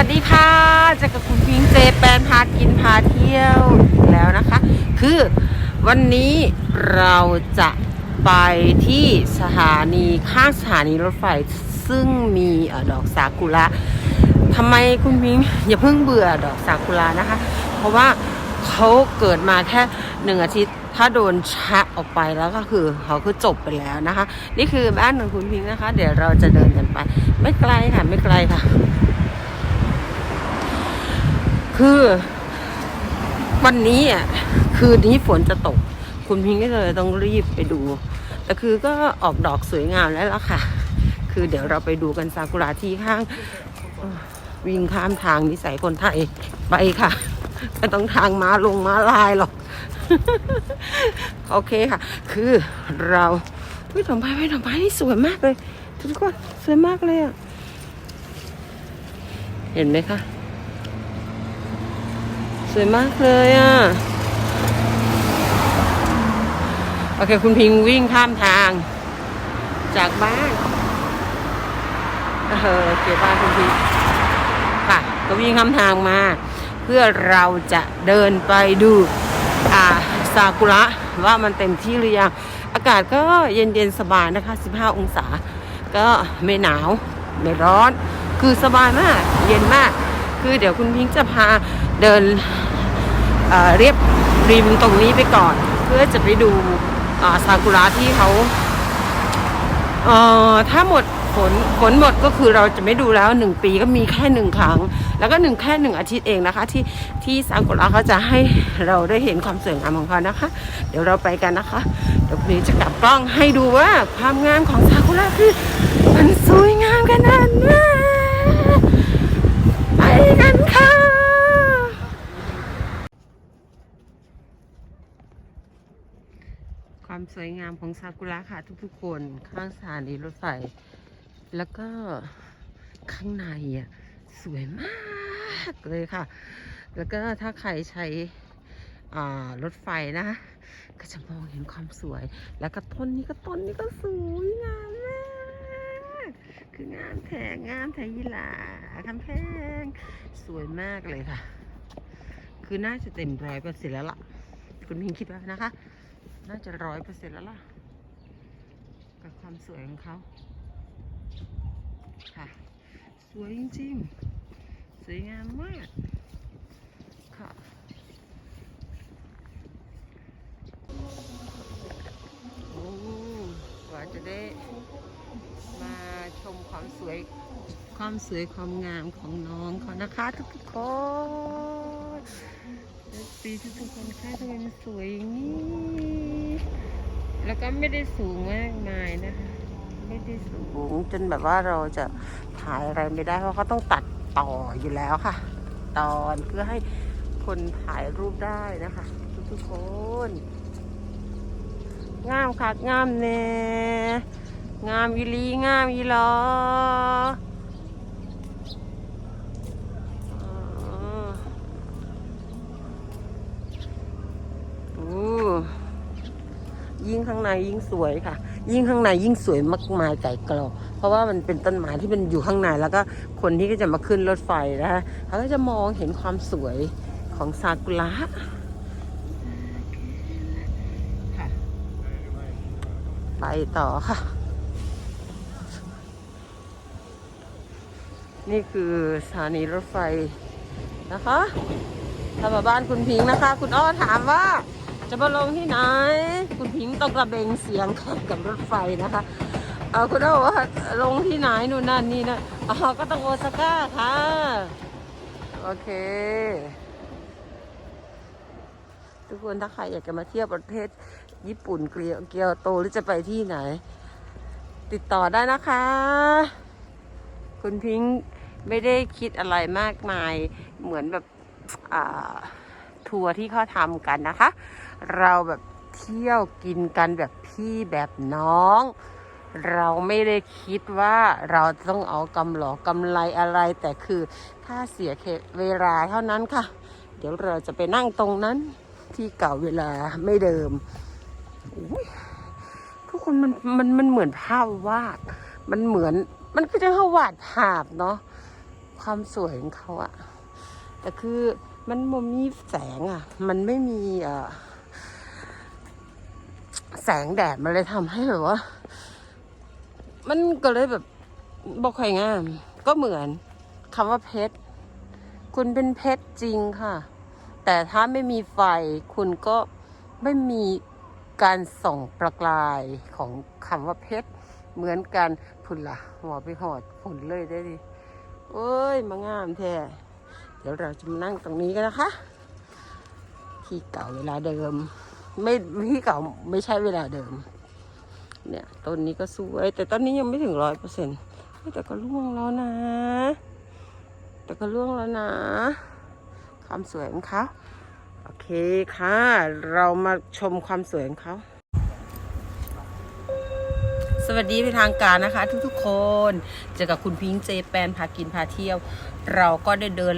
วัสดีค่ะเจะกับคุณพิงเจแปนพากินพาเที่ยวแล้วนะคะ คือวันนี้เราจะไปที่สถานีข้างสถานีรถไฟซึ่งมีอดอกซากุระทำไมคุณพิงอย่าเพิ่งเบื่อดอกซากุระนะคะ เพราะว่าเขาเกิดมาแค่หนึ่งอาทิตย์ถ้าโดนชะออกไปแล้วก็คือเขาคือจบไปแล้วนะคะ นี่คือบ้านของคุณพิงนะคะ เดี๋ยวเราจะเดินกันไป ไม่ไกลค่ะไม่ไกลค่ะ คือ วันนี้อะคืนนี้ฝนจะตก คุณพิงก็เลยต้องรีบไปดู แต่คือก็ออกดอกสวยงามแล้วล่ะค่ะ คือเดี๋ยวเราไปดูกันซากุระที่ข้าง วิ่งข้ามทางนิสัยคนไทยไปค่ะไม่ต้องทางม้าลงม้าลายหรอก โอเคค่ะ คือเราวิดอกไม้วิดอกไม้นี่สวยมากเลย ทุกคนสวยมากเลยอะ เห็นไหมคะ สวยมากเลยอะ โอเค คุณพิงวิ่งข้ามทาง จากบ้านเออโอเคบ้านคุณพิงค่ะ ก็วิ่งข้ามทางมา เพื่อเราจะเดินไปดู อ่าซากุระว่ามันเต็มที่หรือยัง อากาศก็เย็นๆสบายนะคะ 15 องศา ก็ไม่หนาว ไม่ร้อน คือสบายมาก เย็นมาก คือเดี๋ยวคุณพิงจะพาเดิน เรียบริมตรงนี้ไปก่อน เพื่อจะไปดูซากุระที่เขาเอ่อถ้าหมดฝนฝนหมดก็คือเราจะไม่ดูแล้วหนึ่งปีก็มีแค่หนึ่งครั้ง แล้วก็หนึ่งแค่หนึ่งอาทิตย์เองนะคะ ที่ที่ซากุระเขาจะให้เราได้เห็นความสวยงามของเขานะคะ เดี๋ยวเราไปกันนะคะเดี๋ยวคุณนี้จะกลับกล้องให้ดูว่าความงามของซากุระคือมันสวยงามขนาดไหนไปกันค่ะ ความ สวยงามของซากุระค่ะทุกๆคนข้างสถานีรถไฟ แล้วก็ข้างในอะสวยมากเลยค่ะ แล้วก็ถ้าใครใช้รถไฟนะ ก็จะมองเห็นความสวย แล้วก็ต้นนี้ก็ต้นนี้ก็สวยงามมาก คืองามแถงงามแถยีหลาคำแพงสวยมากเลยค่ะ คือน่าจะเต็มร้อยเปอร์เซ็นต์แล้วล่ะ คุณพิงคิดว่านะคะ น่าจะร้อยเปอร์เซ็นต์แล้วล่ะ กับความสวยของเขาค่ะ สวยจริงๆ สวยงามมากค่ะโอ้กว่าจะได้มาชมความสวยความสวยความงามของน้องเขานะคะทุกๆคน สีทุกๆคนค่ะทำไมมันสวยอย่างนี้ แล้วก็ไม่ได้สูงมากมายนะคะ ไม่ได้สูงจนแบบว่าเราจะถ่ายอะไรไม่ได้เพราะเขาต้องตัดต่ออยู่แล้วค่ะ ตอนเพื่อให้คนถ่ายรูปได้นะคะ ทุกๆคนงามคักงามแน่งามอีหลีงามอีหลอออู้ยิ่ง ข้างในยิ่งสวยค่ะ ยิ่งข้างในยิ่งสวยมากมายไก่กลอเพราะว่ามันเป็นต้นไม้ที่มันอยู่ข้างในแล้วก็คนที่ก็จะมาขึ้นรถไฟนะคะเขาก็จะมองเห็นความสวยของซากุระค่ะไปต่อค่ะ นี่คือสถานีรถไฟนะคะถ้ามาบ้านคุณพิงค์นะคะ คุณอ้อถามว่า จะมาลงที่ไหน คุณพิงค์ต้องกระเบงเสียงแข่งกับรถไฟนะคะเออคุณอ้อบอกว่าลงที่ไหนนู่นนั่นนี่นะอ๋อก็ต้องโอซาก้าค่ะ โอเค ทุกคนถ้าใครอยากจะมาเที่ยวประเทศญี่ปุ่นเกียวเกียวโตหรือจะไปที่ไหน ติดต่อได้นะคะ คุณพิงค์ไม่ได้คิดอะไรมากมายเหมือนแบบอ่า ทัวร์ที่เขาทำกันนะคะ เราแบบเที่ยวกินกันแบบพี่แบบน้อง เราไม่ได้คิดว่าเราต้องเอากำหลอกำไรอะไร แต่คือถ้าเสียเวลาเท่านั้นค่ะ เดี๋ยวเราจะไปนั่งตรงนั้นที่เก่าเวลาไม่เดิมทุกคนมันมันมันเหมือนภาพวาด มันเหมือนมันก็จะภาวาดภาพเนาะความสวยของเขาอะแต่คือ มันบ่มีแสงอะ มันไม่มีเอแสงแดดมันเลยทำให้แบบว่า มันก็เลยแบบบอกใครงาม ก็เหมือนคำว่าเพชร คุณเป็นเพชรจริงค่ะ แต่ถ้าไม่มีไฟ คุณก็ไม่มีการส่องประกายของคำว่าเพชร เหมือนกันพุ่นละหัวไปหอดผุนเลยได้ดิโอ้ย มางามแท้ เดี๋ยวเราจะมานั่งตรงนี้กันนะคะ ที่เก่าเวลาเดิม ไม่ที่เก่าไม่ใช่เวลาเดิม เนี่ยต้นนี้ก็สวย แต่ต้นนี้ยังไม่ถึงร้อยเปอร์เซ็นต์แต่ก็ร่วงแล้วนะ แต่ก็ร่วงแล้วนะความสวยของเขาโอเคค่ะ เรามาชมความสวยของเขา สวัสดีเป็นทางการนะคะ ทุกๆคนเจอกับคุณพิงค์เจแปนพากินพาเที่ยว เราก็ได้เดิน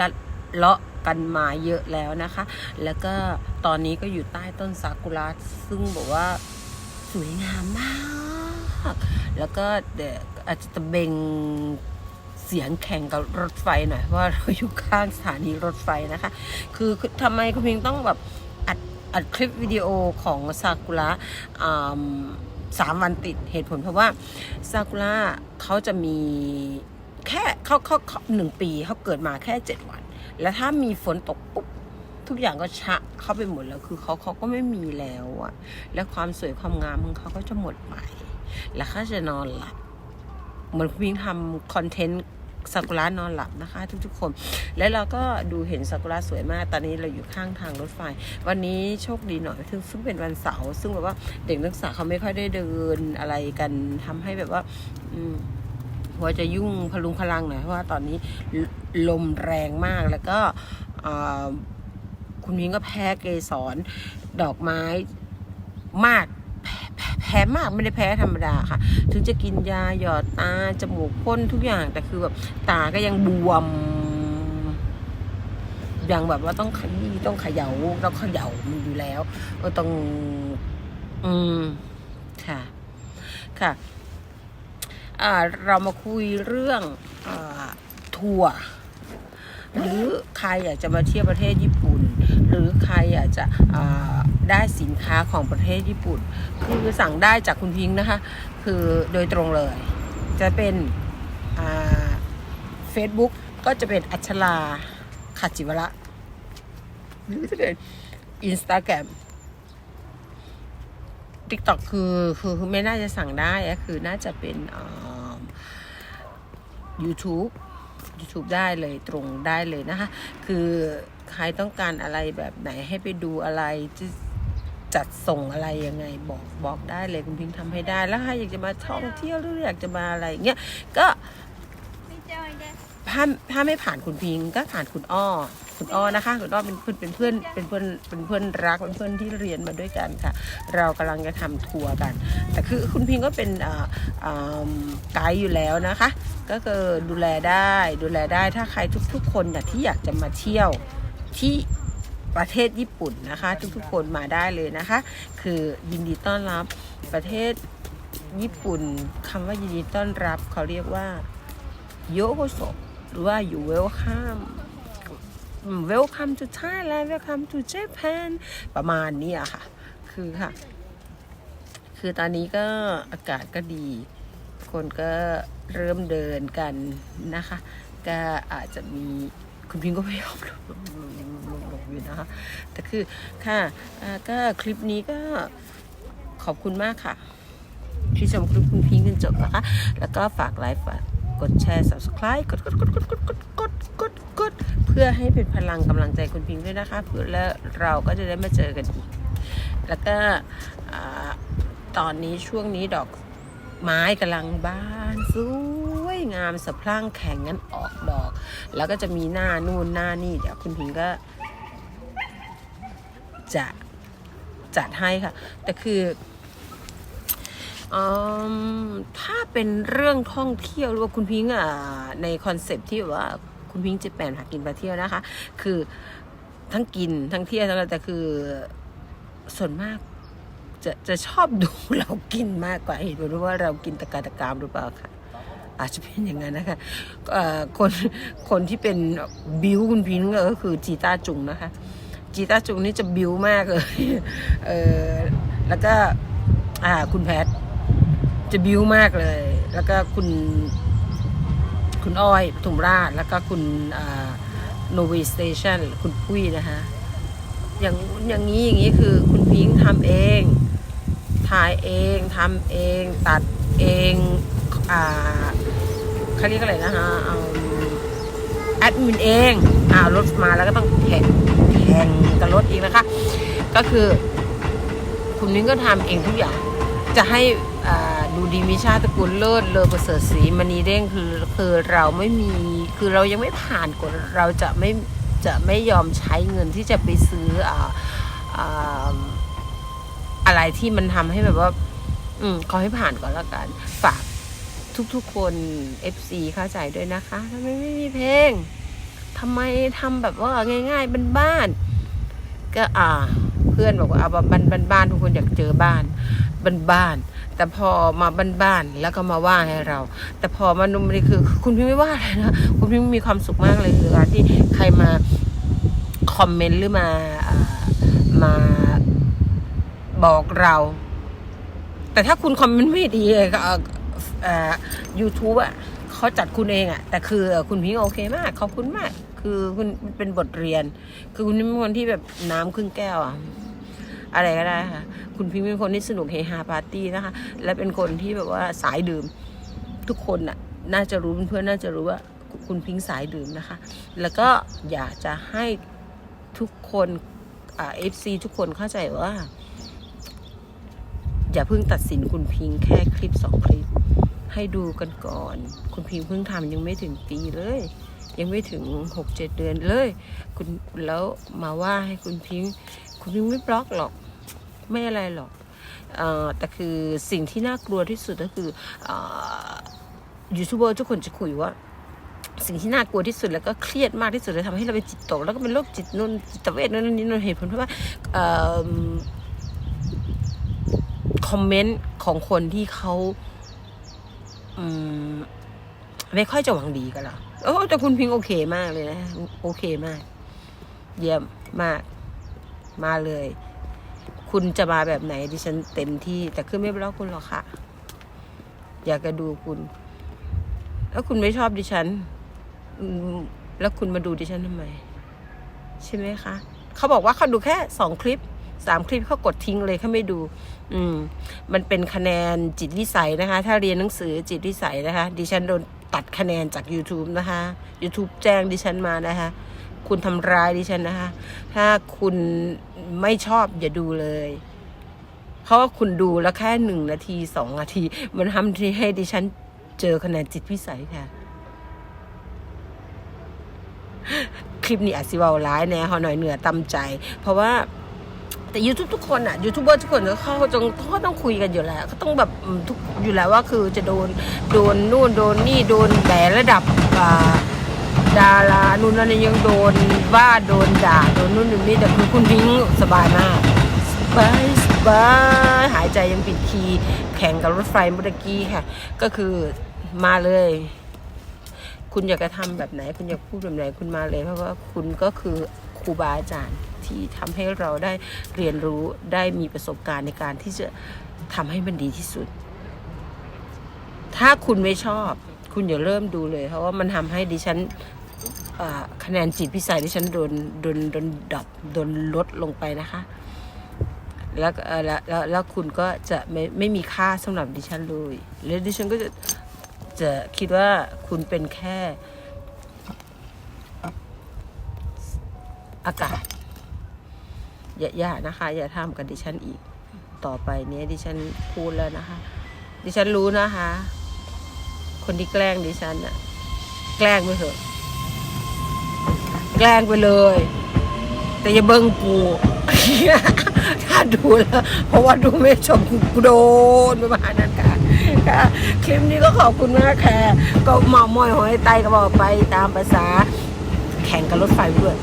ลัดเลาะกันมาเยอะแล้วนะคะ แล้วก็ตอนนี้ก็อยู่ใต้ต้นซากุระซึ่งบอกว่าสวยงามมาก แล้วก็เดี๋ยวอาจจะตะเบงเสียงแข่งกับรถไฟหน่อยเพราะว่าเราอยู่ข้างสถานีรถไฟนะคะคือคือทำไมคุณพิงต้องแบบอัดอัดคลิปวิดีโอของซากุระ สามวันติดเหตุผลเพราะว่าซากุระเขาจะมีแค่เขาเขาหนึ่งปีเขาเกิดมาแค่เจ็ดวัน แล้วถ้ามีฝนตกปุ๊บทุกอย่างก็ชะเข้าไปหมดแล้วคือเขาเขาก็ไม่มีแล้วอะและความสวยความงามของเขาก็จะหมดไปแล้วเขาจะนอนหลับเหมือนพิงทำคอนเทนต์ ซากุระนอนหลับนะคะ ทุกๆคน แล้วเราก็ดูเห็นซากุระสวยมาก ตอนนี้เราอยู่ข้างทางรถไฟ วันนี้โชคดีหน่อยซึ่งซึ่งเป็นวันเสาร์ซึ่งแบบว่าเด็กนักศึกษาเขาไม่ค่อยได้เดินอะไรกันทำให้แบบว่าอืมหัวจะยุ่งพลุงพลังหน่อยเพราะว่าตอนนี้ลมแรงมากแล้วก็คุณพิงก็แพ้เกสรดอกไม้มาก พ้แพ้มากไม่ได้แพ้ธรรมดาค่ะ ถึงจะกินยาหยอดตาจมูกพ่นทุกอย่างแต่คือแบบตาก็ยังบวมยังแบบว่าต้องขยี้ต้องเขยา่าต้องเขย่ามันอยู่แล้วก็ต้อง อืมค่ะ ค่ะอ่าเรามาคุยเรื่องอาทัว หรือใครอยากจะมาเที่ยวประเทศญี่ปุ่น หรือใครอยากจะได้สินค้าของประเทศญี่ปุ่น คือสั่งได้จากคุณพิงค์นะคะ คือโดยตรงเลย จะเป็นเฟซบุ๊กก็จะเป็นอัชราขัดจิวระหรือจะเป็นอินสตาแกรมติ๊กต็อกคือคือคือไม่น่าจะสั่งได้คือน่าจะเป็น YouTube YouTube ได้เลยตรงได้เลยนะคะ คือใครต้องการอะไรแบบไหนให้ไปดูอะไรจะจัดส่งอะไรยังไงบอกบอกได้เลยคุณพิงค์ทำให้ได้แล้วใครอยากจะมาท่องเที่ยวหรืออยากจะมาอะไรเงี้ยก็ ถ้าถ้าไม่ผ่านคุณพิงก็ผ่านคุณอ้อ คุณอ้อนะคะ คุณอ้อเป็นเพื่อนเป็นเพื่อนเป็นเพื่อนเป็นเพื่อนรักเป็นเพื่อนที่เรียนมาด้วยกันค่ะ เรากำลังจะทำทัวร์กัน แต่คือคุณพิงก็เป็นไกด์อยู่แล้วนะคะ ก็คือดูแลได้ดูแลได้ถ้าใครทุก ๆ คนน่ะที่อยากจะมาเที่ยวที่ประเทศญี่ปุ่นนะคะ ทุกๆคนมาได้เลยนะคะ คือยินดีต้อนรับประเทศญี่ปุ่นคำว่ายินดีต้อนรับเขาเรียกว่าโยโกโซ หรือว่าอยู่เวลคัม welcome to Thailand welcome to Japan ประมาณนี้อะค่ะ คือค่ะ คือตอนนี้ก็อากาศก็ดี คนก็เริ่มเดินกันนะคะ ก็อาจจะมีคุณพิงก็ไม่ยอมลงลงลงลงลงอยู่นะคะ แต่คือค่ะก็คลิปนี้ก็ขอบคุณมากค่ะที่ชมคลิปคุณพิงจนจบนะคะ แล้วก็ฝากไลค์ฝาก กดแชร์ subscribe กดกดกดกดกดกดกดกดกดเพื่อให้เป็นพลังกำลังใจคุณพิงค์ด้วยนะคะเพื่อแล้วเราก็จะได้มาเจอกันอีก แล้วก็ตอนนี้ช่วงนี้ดอกไม้กำลังบานสวยงามสะพรั่งแข่งกันออกดอก แล้วก็จะมีหน้านู่นหน้านี่เดี๋ยวคุณพิงก็ จะจัดให้ค่ะ แต่คือ ถ้าเป็นเรื่องท่องเที่ยวหรือว่าคุณพิงค์อะในคอนเซปที่ว่าคุณพิงค์จะแปลนหากินไปเที่ยวนะคะ คือทั้งกินทั้งเที่ยวทั้งอะไรแต่คือส่วนมากจะจะชอบดูเรากินมากกว่าเหตุผลว่าเรากินตะการตะกามหรือเปล่าค่ะอาจจะเป็นอย่างนั้นนะคะเอ่อคนคนที่เป็นบิวคุณพิงค์ก็คือจีตาจุงนะคะ จีตาจุงนี่จะบิวมากเลยเออแล้วก็อ่าคุณแพท จะบิ้วมากเลย แล้วก็คุณ คุณอ้อยปทุมราช แล้วก็คุณโนวีสเตชันคุณปุ้ยนะคะอย่างอย่างนี้อย่างนี้คือคุณพิงค์ทำเอง ถ่ายเองทำเอง ตัดเองอ่าเขาเรียกอะไรนะคะเอาแอดมินเองอ่ารถมาแล้วก็ต้องแข่งแข่งกับรถอีกนะคะ ก็คือ คุณนิ้งก็ทำเองทุกอย่าง จะให้อ่า ดูดีมีชาติตระกูลเลิศเลอประเสริฐศรีมณีเด้งคือคือเราไม่มีคือเรายังไม่ผ่านกฎเราจะไม่จะไม่ยอมใช้เงินที่จะไปซื้ออ่าอ่าอะไรที่มันทำให้แบบว่า อืมขอให้ผ่านก่อนล้วกัน ฝากทุกๆคน FC เข้าใจด้วยนะคะทำไมไม่มีเพลงทำไมทำแบบว่าง่ายๆบ้านๆก็อ่า เพื่อนบอกว่าเอาบ้านบ้านบ้านทุกคนอยากเจอบ้าน บ้านบ้านแต่พอมาบ้านบ้านแล้วก็มาว่าให้เรา แต่พอมานุ่มนี่คือ คุณพี่ไม่ว่าเลยนะคุณพี่มีความสุขมากเลยคือการที่ใครมาคอมเมนต์หรือมาอมาบอกเรา แต่ถ้าคุณคอมเมนต์ไม่ดีก็ยูทูบอะเขาจัดคุณเองอะ แต่คือคุณพิงโอเคมากขอบคุณมาก คือคุณเป็นบทเรียน คือคุณเป็นคนที่แบบน้ำครึ่งแก้วอะ อะไรก็ได้ค่ะ คุณพิงค์เป็นคนที่สนุกเฮฮาปาร์ตี้นะคะ และเป็นคนที่แบบว่าสายดื่ม ทุกคนน่ะน่าจะรู้เพื่อนน่าจะรู้ว่าคุณพิงค์สายดื่มนะคะ แล้วก็อยากจะให้ทุกคนเอฟซีทุกคนเข้าใจว่า อย่าเพิ่งตัดสินคุณพิงค์แค่คลิปสองคลิป ให้ดูกันก่อน คุณพิงค์เพิ่งทำยังไม่ถึงปีเลยยังไม่ถึงหกเจ็ดเดือนเลย คุณแล้วมาว่าให้คุณพิง คุณพิงค์ไม่บล็อกหรอก ไม่อะไรหรอกอแต่คือสิ่งที่น่ากลัวที่สุดก็คืออยูทูบเบอร์ทุกคนจะคุยว่า สิ่งที่น่ากลัวที่สุดแล้วก็เครียดมากที่สุดเลยทำให้เราเป็นจิตตกแล้วก็เป็นโรคจิตนุ่นจิตเวทนั่นนี่นั่นเหตุผลเพราะว่าอคอมเมนต์ของคนที่เขาอมไม่ค่อยจะหวังดีกันหรอกโอ้แต่คุณพิงค์โอเคมากเลยนะ โอเคมาก เยี่ยมมาก มาเลย คุณจะมาแบบไหนดิฉันเต็มที่ แต่คือไม่บล็อกคุณหรอกค่ะ อยากจะดูคุณ แล้วคุณไม่ชอบดิฉัน แล้วคุณมาดูดิฉันทำไม ใช่ไหมคะเขาบอกว่าเขาดูแค่สองคลิปสามคลิปเขากดทิ้งเลยเขาไม่ดู อืม มันเป็นคะแนนจิตวิสัยนะคะ ถ้าเรียนหนังสือจิตวิสัยนะคะ ดิฉันโดนตัดคะแนนจาก YouTube นะคะ YouTube แจ้งดิฉันมานะคะ คุณทำร้ายดิฉันนะคะ ถ้าคุณไม่ชอบอย่าดูเลย เพราะว่าคุณดูแล้วแค่หนึ่งนาทีสองนาที มันทำที่ให้ดิฉันเจอคะแนนจิตวิสัยค่ะ คลิปนี้อาจสิเวาร้ายแน่เขาหน่อยเหนือตำใจ เพราะว่าแต่ยูทูบทุกคนอะยูทูบเบอร์ทุกคนเขาจงเขาต้องคุยกันอยู่แล้วเขาต้องแบบอืมทุกอยู่แล้วว่าคือจะโดนโดนนู่นโดนนี่โดนแบระดับอ่า ดารานู่นนั่นนี่ยังโดนว่าโดนด่าโดนนู่นโดนนี่แต่คือคุณพิงค์สบายมากสบายสบายหายใจยังปิดคีย์แข่งกับรถไฟเมื่อกี้ค่ะ ก็คือมาเลย คุณอยากจะทำแบบไหน คุณอยากพูดแบบไหนคุณมาเลย เพราะว่าคุณก็คือครูบาอาจารย์ที่ทำให้เราได้เรียนรู้ได้มีประสบการณ์ในการที่จะทำให้มันดีที่สุด ถ้าคุณไม่ชอบ คุณอย่าเริ่มดูเลย เพราะว่ามันทำให้ดิฉัน คะแนนจิตพิสัยดิฉันโดนโดนโดนดรอปโดนลดลงไปนะคะ แล้วแล้วแล้วแล้วคุณก็จะไม่ไม่มีค่าสำหรับดิฉันเลยแล้วดิฉันก็จะจะคิดว่าคุณเป็นแค่อากาศอย่าอย่านะคะ อย่าทำกับดิฉันอีกต่อไปเนี้ยดิฉันพูดแล้วนะคะ ดิฉันรู้นะคะ คนที่แกล้งดิฉันน่ะแกล้งไปเถอะ แกล้งไปเลย แต่อย่าเบิ้งกูถ้าดูแล้วเพราะว่าดูไม่ชมกูโดนประมาณนั้นค่ะค่ะคลิปนี้ก็ขอบคุณมากค่ะก็เมามอยหอยไตก็บอกไปตามภาษา แข่งกับรถไฟด้วย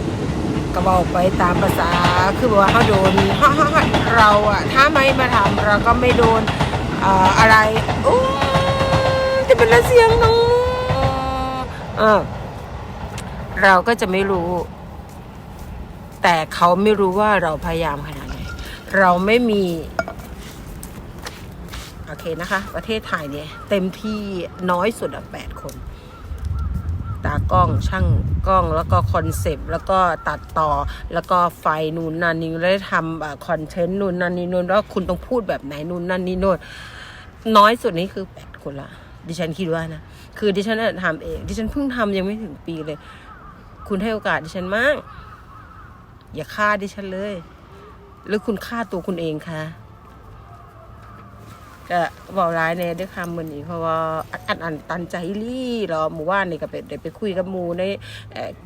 ก็บอกไปตามภาษาคือบอกว่าเขาโดนเราอะถ้าไม่มาทำเราก็ไม่โดนอะไรอู้จะเป็นละเสียงน้องเออ เราก็จะไม่รู้ แต่เขาไม่รู้ว่าเราพยายามขนาดไหนเราไม่มี โอเคนะคะ ประเทศไทยเนี่ย เต็มที่น้อยสุดอะแปดคน ตากล้องช่างกล้องแล้วก็คอนเซปต์แล้วก็ตัดต่อ แล้วก็ไฟนู่นนั่นนี่แล้วทำคอนเทนต์นู่นนั่นนี่นู่นแล้วคุณต้องพูดแบบไหนนู่นนั่นนี่นู่นน้อยสุดนี่คือแปดคนละดิฉันคิดว่านะ คือดิฉันทำเอง ดิฉันเพิ่งทำยังไม่ถึงปีเลย คุณให้โอกาสดิฉันมาก อย่าฆ่าดิฉันเลย หรือคุณฆ่าตัวคุณเองคะก็บอกร้ายในด้วยคำเหมือนนี้เพราะว่าอัดอัดอันตันใจรี่รอหมู่บ้านนี่ก็ไปได้ไปคุยกับหมูใน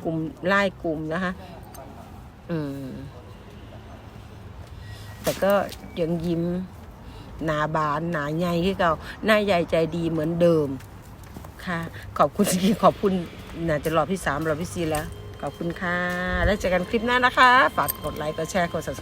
กลุ่มไล่กลุ่มนะคะอืม แต่ก็ยังยิ้ม หนาบานหนาใหญ่ที่เก่าหน้าใหญ่ใจดีเหมือนเดิมค่ะ ขอบคุณขอบคุณ น่าจะรอบที่สามรอบที่สี่แล้ว ขอบคุณค่ะ แล้วเจอกันคลิปหน้านะคะ ฝากกดไลค์ กดแชร์ กด subscribe